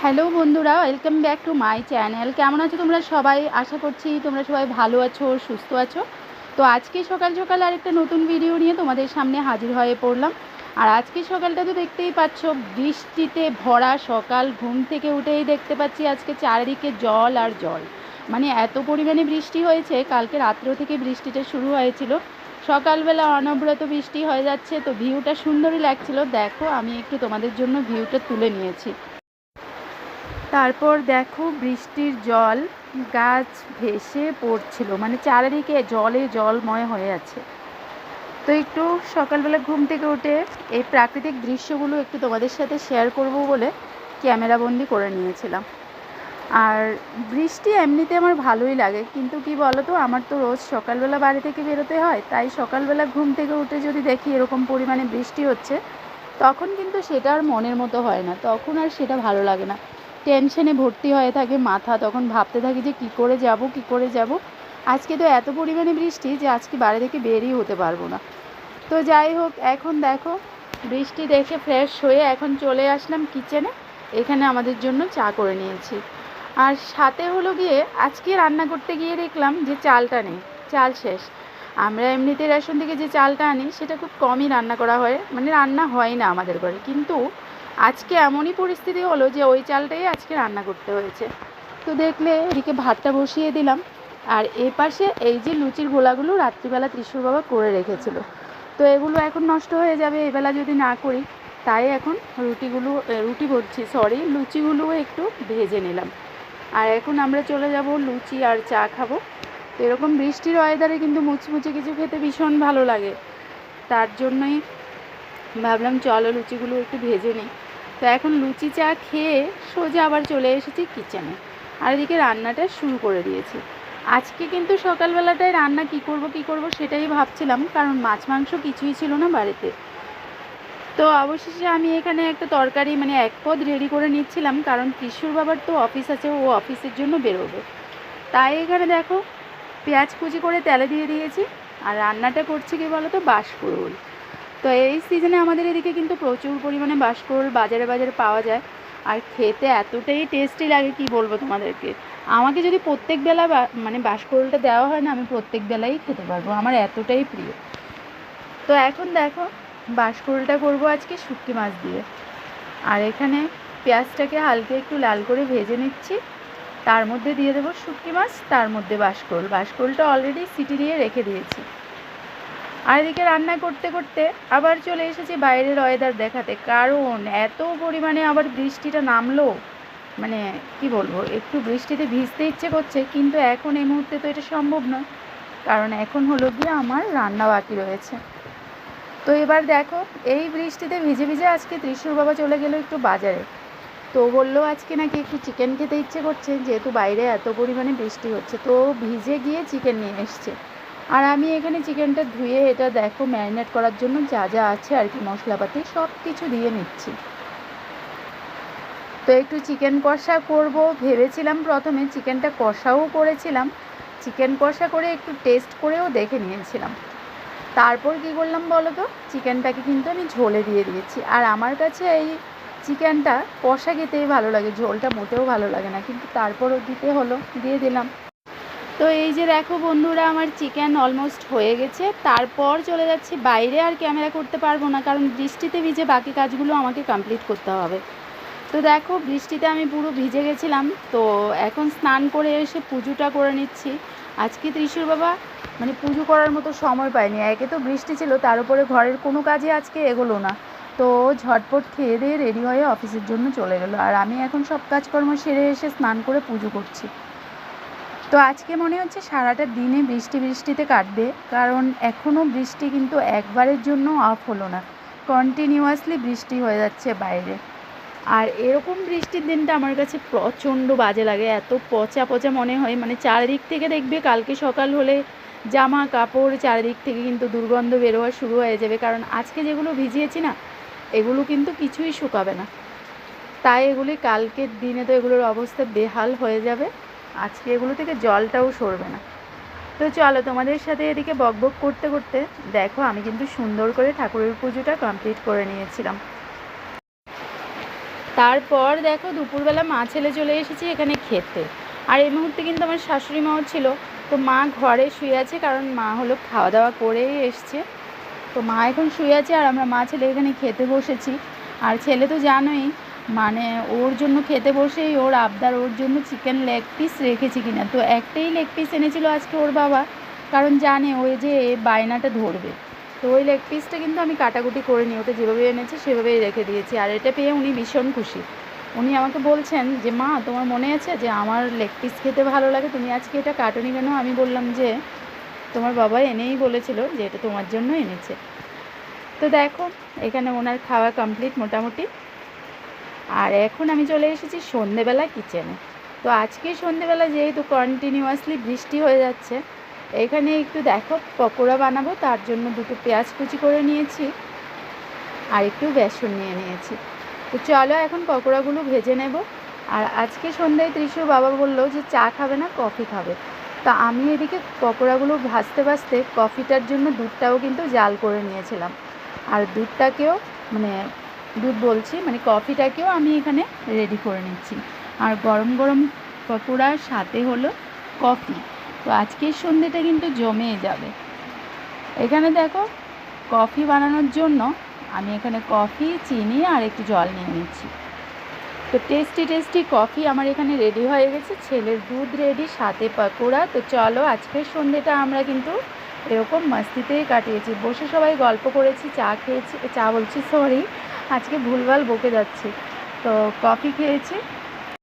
Hello বন্ধুরা welcome back to my channel কেমন আছো তোমরা সবাই? আশা করছি তোমরা সবাই ভালো আছো, সুস্থ আছো। তো আজকে সকাল সকাল আরেকটা নতুন ভিডিও নিয়ে তোমাদের সামনে হাজির হয়ে পড়লাম। আর আজকে সকালটা তো দেখতেই পাচ্ছ, বৃষ্টিতে ভরা সকাল, ঘুম থেকে উঠেই দেখতে পাচ্ছি আজকে চারিদিকে জল আর জল। মানে এত পরিমাণে বৃষ্টি হয়েছে, কালকে রাত্র থেকে বৃষ্টিটা শুরু হয়েছিল। সকালবেলা অনবরত বৃষ্টি হয়ে যাচ্ছে, তো ভিউটা সুন্দরই লাগছিল। দেখো, আমি একটু তোমাদের জন্য ভিউটা তুলে নিয়েছি। তারপর দেখো বৃষ্টির জল, গাছ ভেসে পড়ছিল। মানে চারিদিকে জলে জলময় হয়ে আছে। তো একটু সকালবেলা ঘুম থেকে উঠে এই প্রাকৃতিক দৃশ্যগুলো একটু তোমাদের সাথে শেয়ার করব বলে ক্যামেরাবন্দি করে নিয়েছিলাম। আর বৃষ্টি এমনিতে আমার ভালোই লাগে, কিন্তু কি বলো তো আমার তো রোজ সকালবেলা বাড়ি থেকে বেরোতে হয়, তাই সকালবেলা ঘুম থেকে উঠে যদি দেখি এরকম পরিমাণে বৃষ্টি হচ্ছে, তখন কিন্তু সেটা আর মনের মতো হয় না, তখন আর সেটা ভালো লাগে না। টেনশনে ভর্তি হয়ে থাকে মাথা, তখন ভাবতে থাকি যে কি করে যাব, কি করে যাব। আজকে তো এত পরিমাণে বৃষ্টি যে আজকে বাড়ি থেকে বেরই হতে পারব না। তো যাই হোক, এখন দেখো, বৃষ্টি দেখে ফ্রেশ হয়ে এখন চলে আসলাম কিচেনে এখানে আমাদের জন্য চা করে নিয়েছি। আর সাথে হলো গিয়ে, আজকে রান্না করতে গিয়ে দেখলাম যে চালটা নেই, চাল শেষ। আমরা এমনিতে রেশন থেকে যে চালটা আনি, সেটা খুব কমই রান্না করা হয় মানে রান্না হয় না আমাদের ঘরে। কিন্তু আজকে এমনই পরিস্থিতি হলো যে ওই চালটাই আজকে রান্না করতে হয়েছে। তো দেখলে এদিকে ভাতটা বসিয়ে দিলাম। আর এ পাশে এই যে লুচির গোলাগুলো রাত্রিবেলা ত্রিশুর বাবা করে রেখেছিল। তো এগুলো এখন নষ্ট হয়ে যাবে, এবেলা যদি না করি, তাই এখন রুটিগুলো রুটি বলছি সরি লুচিগুলোও একটু ভেজে নিলাম। আর এখন আমরা চলে যাব লুচি আর চা খাব। তো এরকম বৃষ্টির ওয়েদারে কিন্তু মুচমুচে কিছু খেতে ভীষণ ভালো লাগে। তার জন্যই ভাবলাম চলো লুচিগুলো একটু ভেজে নিই। তো এখন লুচি চা খেয়ে সোজা আবার চলে এসেছি কিচেনে আর এদিকে রান্নাটা শুরু করে দিয়েছি। আজকে কিন্তু সকালবেলাটায় রান্না কি করব কি করব সেটাই ভাবছিলাম, কারণ মাছ মাংস কিছুই ছিল না বাড়িতে। তো অবশেষে আমি এখানে একটা তরকারি মানে এক পদ রেডি করে নিচ্ছিলাম, কারণ কিশোর বাবার তো অফিস আছে, ও অফিসের জন্য বেরোবে। তাই এখানে দেখো, পেঁয়াজ কুচি করে তেলে দিয়ে দিয়েছি, আর রান্নাটা করছি কি বলো তো বাঁশকুড়ুল। তো এই সিজনে আমাদের এদিকে কিন্তু প্রচুর পরিমাণে বাঁশকুড়ুল বাজারে বাজারে পাওয়া যায়। আর খেতে এতটাই টেস্টি লাগে, কি বলব তোমাদেরকে? আমাকে যদি প্রত্যেক বেলা মানে বাঁশকুড়ুলটা দেওয়া হয় না, আমি প্রত্যেক বেলাই খেতে পারব। আমার এতটাই প্রিয়। তো এখন দেখো বাঁশকুড়ুলটা করব আজকে শুটকি মাছ দিয়ে। আর এখানে পেঁয়াজটাকে হালকা একটু লাল করে ভেজে নিচ্ছি। তার মধ্যে দিয়ে দেবো শুটকি মাছ, তার মধ্যে বাঁশকুড়ুল বাঁশকুড়ুলটা অলরেডি সিটি দিয়ে রেখে দিয়েছি। আর এদিকে রান্না করতে করতে আবার চলে এসেছি বাইরের ওয়েদার দেখাতে। কারণ এত পরিমাণে আবার বৃষ্টিটা নামলো। মানে কি বলব, একটু বৃষ্টিতে ভিজতে ইচ্ছে করছে, কিন্তু এখন এই মুহূর্তে তো এটা সম্ভব নয়। কারণ এখন হলো গিয়ে আমার রান্না বাকি রয়েছে। তো এবার দেখো, এই বৃষ্টিতে ভিজে ভিজে আজকে ত্রিশুর বাবা চলে গেল একটু বাজারে। তো বলল আজকে নাকি একটু চিকেন খেতে ইচ্ছে করছে, যেহেতু বাইরে এত পরিমাণে বৃষ্টি হচ্ছে, তো ভিজে গিয়ে চিকেন নিয়ে এসছে। আর আমি এখানে চিকেনটা ধুয়ে এটা দেখো ম্যারিনেট করার জন্য যা যা আছে আর কি মশলাপাতি সব কিছু দিয়ে নিচ্ছি। তো একটু চিকেন কষা করব, ভেবেছিলাম প্রথমে চিকেনটা কষাও করেছিলাম। চিকেন কষা করে একটু টেস্ট করেও দেখে নিয়েছিলাম। তারপর কি করলাম বলো তো? চিকেনটাকে কিন্তু আমি ঝোলে দিয়ে দিয়েছি। আর আমার কাছে এই চিকেনটা কষা খেতেই ভালো লাগে, ঝোলটা মোটেও ভালো লাগে না। কিন্তু তারপরও দিতে হলো, দিয়ে দিলাম। তো এই যে দেখো বন্ধুরা, আমার চিকেন অলমোস্ট হয়ে গেছে। তারপর চলে যাচ্ছি, বাইরে আর ক্যামেরা করতে পারব না, কারণ বৃষ্টিতে ভিজে বাকি কাজগুলো আমাকে কমপ্লিট করতে হবে। তো দেখো, বৃষ্টিতে আমি পুরো ভিজে গেছিলাম। তো এখন স্নান করে এসে পুজোটা করে নিচ্ছি। আজকে ত্রিশুর বাবা মানে পুজো করার মতো সময় পায়নি। একে তো বৃষ্টি ছিল, তার উপরে ঘরের কোনো কাজে আজকে এগোলো না। তো ঝটপট খেয়ে দিয়ে রেডি হয়ে অফিসের জন্য চলে গেলো। আর আমি এখন সব কাজকর্ম সেরে এসে স্নান করে পুজো করছি। তো আজকে মনে হচ্ছে সারাটা দিনে বৃষ্টি বৃষ্টিতে কাটবে, কারণ এখনও বৃষ্টি কিন্তু একবারের জন্য অফ হলো না। কন্টিনিউয়াসলি বৃষ্টি হয়ে যাচ্ছে বাইরে। আর এরকম বৃষ্টির দিনটা আমার কাছে প্রচণ্ড বাজে লাগে, এত পচা পচা মনে হয়। মানে চারিদিক থেকে দেখবে কালকে সকাল হলে জামা কাপড় চারিদিক থেকে কিন্তু দুর্গন্ধ বেরোয়া শুরু হয়ে যাবে, কারণ আজকে যেগুলো ভিজিয়েছি না, এগুলো কিন্তু কিছুই শুকাবে না। তাই এগুলি কালকের দিনে তো এগুলোর অবস্থা বেহাল হয়ে যাবে। আজকে এগুলো থেকে জলটাও সরবে না। তো চলো তোমাদের সাথে এদিকে বকবক করতে করতে দেখো, আমি কিন্তু সুন্দর করে ঠাকুরের পুজোটা কমপ্লিট করে নিয়েছিলাম। তারপর দেখো দুপুরবেলা মা ছেলে চলে এসেছি এখানে খেতে। আর এই মুহূর্তে কিন্তু আমার শাশুড়ি মাও ছিল। তো মা ঘরে শুয়ে আছে কারণ মা হলো খাওয়া দাওয়া করেই এসছে। তো মা এখন শুয়ে আছে আর আমরা মা ছেলে এখানে খেতে বসেছি। আর ছেলে তো জানোই মানে ওর জন্য খেতে বসেই ওর আবদার, ওর জন্য চিকেন লেগ পিস রেখেছি কিনা। তো একটাই লেগ পিস এনেছিল আজকে ওর বাবা, কারণ জানে ওই যে বায়নাটা ধরবে। তো ওই লেগ পিসটা কিন্তু আমি কাটাকুটি করে নিই ওটা যেভাবে এনেছে সেভাবেই রেখে দিয়েছি। আর এটা পেয়ে উনি ভীষণ খুশি। উনি আমাকে বলছেন যে, মা, তোমার মনে আছে যে আমার লেগ পিস খেতে ভালো লাগে? তুমি আজকে এটা কাটুনি কেন? আমি বললাম যে, তোমার বাবা এনেই বলেছিল যে এটা তোমার জন্য এনেছে। তো দেখো, এখানে ওনার খাওয়া কমপ্লিট মোটামুটি। আর এখন আমি চলে এসেছি সন্ধেবেলা কিচেনে তো আজকে সন্ধেবেলা যেহেতু কন্টিনিউয়াসলি বৃষ্টি হয়ে যাচ্ছে, এখানে একটু দেখো পকোড়া বানাবো, তার জন্য দুটো পেঁয়াজ কুচি করে নিয়েছি আর একটু বেসন নিয়ে নিয়েছি। তো চলো এখন পকোড়াগুলো ভেজে নেব। আর আজকে সন্ধ্যায় ত্রিশু বাবা বলল যে চা খাবে না, কফি খাবে। তা আমি এদিকে পকোড়াগুলো ভাজতে ভাজতে কফিটার জন্য দুধটাও কিন্তু জাল করে নিয়েছিলাম। আর দুধটাকেও মানে দুধ বলছি মানে কফিটাকেও আমি এখানে রেডি করে নিচ্ছি। আর গরম গরম পকোড়ার সাথে হলো কফি। তো আজকের সন্ধ্যেটা কিন্তু জমে যাবে। এখানে দেখো, কফি বানানোর জন্য আমি এখানে কফি, চিনি আর একটু জল নিয়ে নিচ্ছি। তো টেস্টি টেস্টি কফি আমার এখানে রেডি হয়ে গেছে। ছেলের দুধ রেডি সাথে পকোড়া। তো চলো আজকের সন্ধ্যেটা আমরা কিন্তু এরকম মাস্তিতেই কাটিয়েছি। বসে সবাই গল্প করেছি, চা খেয়েছি, চা বলছি সরি আজকে ভুলভাল বকে যাচ্ছে। তো কফি খেয়েছি।